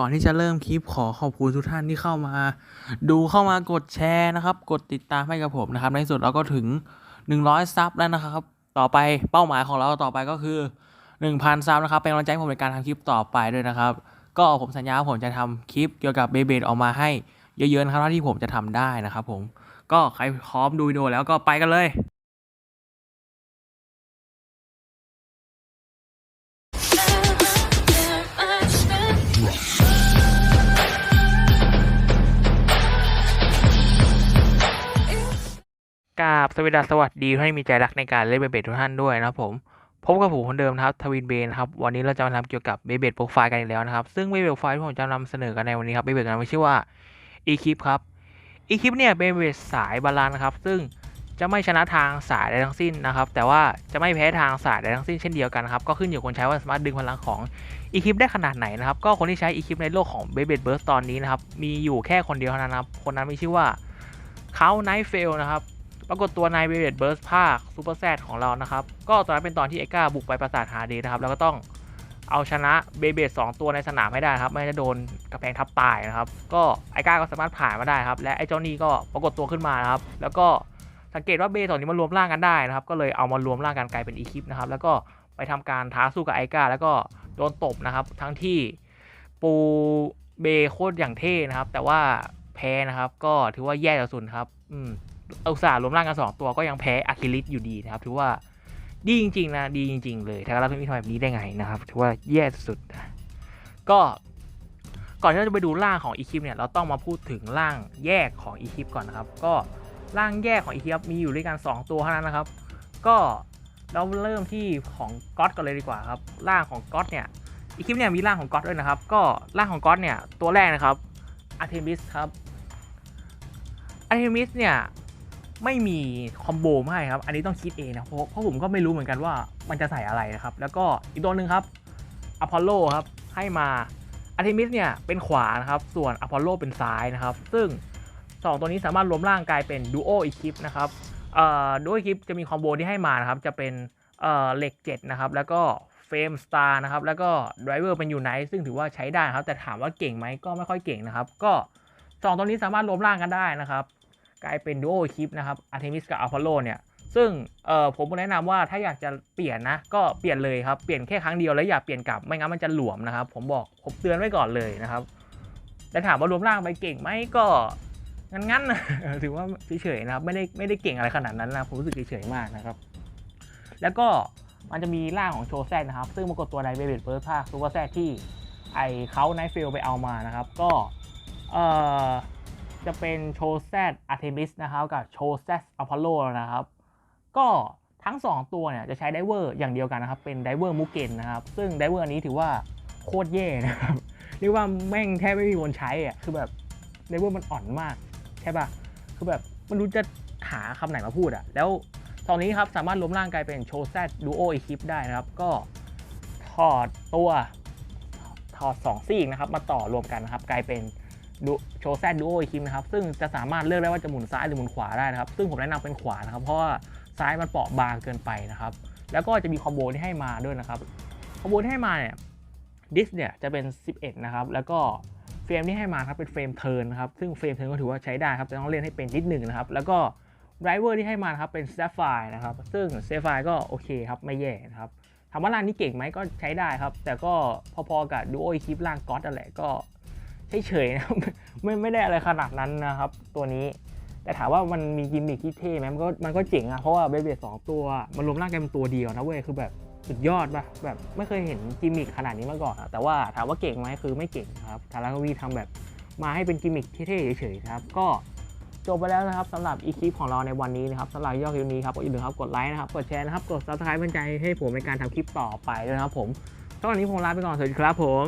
ก่อนที่จะเริ่มคลิปขอขอบคุณทุกท่านที่เข้ามา ดูเข้ามากดแชร์นะครับ กดติดตามให้กับผมนะครับ ในสุดเราก็ถึง 100 ซับแล้วนะครับ ต่อไปเป้าหมายของเราต่อไปก็คือ 1,000 ซับนะครับ เป็นกำลังใจผมในการทำคลิปต่อไปด้วยนะครับ ก็ผมสัญญาว่าผมจะทำคลิปเกี่ยวกับเบเบดออกมาให้เยอะๆนะครับเท่าที่ผมจะทำได้นะครับผมก็ใครพร้อมดูวิดีโอแล้วก็ไปกันเลย กาบสวัสดีสวัสดีให้มีใจรักในการเล่นเบเบดทุกท่านด้วยนะครับผมพบกับผมคนเดิมนะครับทวินเบนครับวันนี้เราจะมาทำเกี่ยวกับเบเบดโปรไฟล์กันอีกแล้วนะครับซึ่งเบเบดโปรไฟล์ที่ผมจะนำเสนอกันในวันนี้ครับเบเบดนั้นมีชื่อว่าอีคิปครับอีคิปเนี่ยเป็นเบเบดสายบาลานนะครับ ซึ่งจะไม่ชนะทางสายใดทั้งสิ้นนะครับ แต่ว่าจะไม่แพ้ทางสายใดทั้งสิ้นเช่นเดียวกันครับ ก็ขึ้นอยู่คนใช้ว่าสามารถดึงพลังของอีคิปได้ขนาดไหนนะครับ ก็คนที่ใช้อีคิปในโลกของเบเบดเบิร์สตอนนี้นะครับ มีอยู่แค่คนเดียวเท่านั้นนะครับ คนนั้นมีชื่อว่าเขาไนท์เฟลนะครับ ปรากฏตัวนายเบเบดเบิร์สภาคซูเปอร์แซดของเรานะครับ ก็ตอนนั้นเป็นตอนที่ไอก้าบุกไปปราสาทฮาเดนะครับ แล้วก็ต้องเอาชนะเบเบดสองตัวในสนามให้ได้ครับ ไม่จะโดนกระแพงทับตายนะครับ ก็ไอก้าก็สามารถผ่านมาได้ครับ และไอเจ้านี่ก็ปรากฏตัวขึ้นมานะครับ แล้วก็สังเกตว่าเบสองนี้มันรวมร่างกันได้นะครับ ก็เลยเอามารวมร่างกันกลายเป็นอีคิปนะครับ แล้วก็ไปทำการท้าสู้กับไอก้า แล้วก็โดนตบนะครับ ทั้งที่ปูเบโคตรอย่างเท่นะครับ แต่ว่าแพ้นะครับ ก็ถือว่าแย่สุดๆครับ อืม อุตส่าห์รวมร่างกันสองตัวก็ยังแพ้อะคิลิสอยู่ดีนะครับถือว่าดีจริงๆนะดีจริง ๆ เลยถ้าเราไม่ทำแบบนี้ได้ไงนะครับถือว่าแย่สุดก็ก่อนที่เราจะไปดูร่างของอีคิปเนี่ยเราต้องมาพูดถึงร่างแยกของอีคิปก่อนนะครับ ก็ร่างแยกของอีคิปมีอยู่ด้วยกัน 2 ตัวเท่านั้นนะครับ ก็เราเริ่มที่ของก๊อตกันเลยดีกว่าครับร่างของก๊อตเนี่ยอีคิปเนี่ยมีร่างของก๊อตด้วยนะครับ ก็ร่างของก๊อตเนี่ยตัวแรกนะครับอาร์เทมิสครับอาร์เทมิสเนี่ย ไม่มีคอมโบให้ครับ อันนี้ต้องคิดเองนะ เพราะเพราะผมก็ไม่รู้เหมือนกันว่ามันจะใส่อะไรนะครับ แล้วก็อีกตัวหนึ่งครับอพอลโลครับ ให้มาอาร์เทมิสเนี่ยเป็นขวานะครับ ส่วนอพอลโลเป็นซ้ายนะครับ ซึ่ง 2 ตัวนี้สามารถรวมร่างกลายเป็นดูโออีคิปนะครับเอ่อดูโออีคิปจะมีคอมโบที่ให้มานะครับ จะเป็นเอ่อเหล็ก7นะครับ แล้วก็เฟรมสตาร์นะครับ แล้วก็ไดรเวอร์เป็นยูไนซึ่งถือว่าใช้ได้ครับ แต่ถามว่าเก่งไหมก็ไม่ค่อยเก่งนะครับ ก็ 2 ตัวนี้สามารถรวมร่างกันได้นะครับ กลายเป็นดูโอคลิปนะครับอาร์เทมิสกับอัลพอลโลเนี่ยซึ่งเออผมแนะนำว่าถ้าอยากจะเปลี่ยนนะ ก็เปลี่ยนเลยครับ เปลี่ยนแค่ครั้งเดียวแล้วอย่าเปลี่ยนกลับไม่งั้นมันจะหลวมนะครับ ผมบอกผมเตือนไว้ก่อนเลยนะครับแต่ถามว่ารวมร่างไปเก่งไหมก็งั้นๆนถือว่าเฉยๆนะครับไม่ได้ไม่ได้เก่งอะไรขนาดนั้นนะผมรู้สึกเฉยๆมากนะครับ แล้วก็มันจะมีร่างของโชแซนนะครับ ซึ่งปรากฏตัวในเบเบิดเบิร์ดภาคซูเปอร์แซที่ไอเขาไนท์เฟลไปเอามานะครับ ก็เอ่อ จะเป็นโชแซดอาร์เทมิสนะครับกับโชแซดอพอลโลนะครับ ก็ทั้ง 2 ตัวเนี่ยจะใช้ไดเวอร์อย่างเดียวกันนะครับ เป็นไดเวอร์มูเกนนะครับ ซึ่งไดเวอร์อันนี้ถือว่าโคตรเย่นะครับ เรียกว่าแม่งแทบไม่มีคนใช้อะคือแบบไดเวอร์มันอ่อนมาก ใช่ปะคือแบบไม่รู้จะหาคำไหนมาพูดอะ แล้วตอนนี้ครับสามารถรวมร่างกลายเป็นโชแซดดูโออีคิปได้นะครับ ก็ถอดตัวถอด2ซีกนะครับ มาต่อรวมกันนะครับ กลายเป็น โชว์แซดดูโอคิมนะครับ ซึ่งจะสามารถเลือกได้ว่าจะหมุนซ้ายหรือหมุนขวาได้นะครับ ซึ่งผมแนะนำเป็นขวานะครับ เพราะว่าซ้ายมันเปราะบางเกินไปนะครับ แล้วก็จะมีคอมโบที่ให้มาด้วยนะครับ คอมโบที่ให้มาเนี่ย ดิสเนี่ยจะเป็น 11 นะครับ แล้วก็เฟรมที่ให้มาครับเป็นเฟรมเทิร์นนะครับ ซึ่งเฟรมเทิร์นก็ถือว่าใช้ได้ครับ แต่ต้องเล่นให้เป็นนิดหนึ่งนะครับ แล้วก็ไดรเวอร์ที่ให้มาครับเป็น s ซฟไฟนะครับ ซึ่ง s ซฟไฟก็โอเคครับ ไม่แย่นะครับถามว่าร่างนี้เก่งไหมก็ใช้ได้ครับ แต่ก็พอๆกับดูโอคลิปร่างก๊อตนั่นแหละก็ เฉยๆนะไม่ไม่ได้อะไรขนาดนั้นนะครับ ตัวนี้ แต่ถามว่ามันมีกิมมิคที่เท่ไหมมันก็มันก็เจ๋งอะเพราะว่าเบเบสองตัวมันรวมร่างกันเป็นตัวเดียวนะเว้ยคือแบบสุดยอดปะแบบไม่เคยเห็นกิมมิคขนาดนี้มาก่อนอะแต่ว่าถามว่าเก่งไหมคือไม่เก่งครับทาราวีทำแบบมาให้เป็นกิมมิคที่เท่เฉยๆครับก็จบไปแล้วนะครับสำหรับอีคลิปของเราในวันนี้นะครับสำหรับยอดคลิปนี้ครับก็อย่าลืมครับกดไลค์นะครับกดแชร์นะครับกดซับสไครป์เป็นใจให้ผมในการทำคลิปต่อไปด้วยนะครับผมสำหรับวันนี้ผมลาไปก่อนสวัสดีครับผม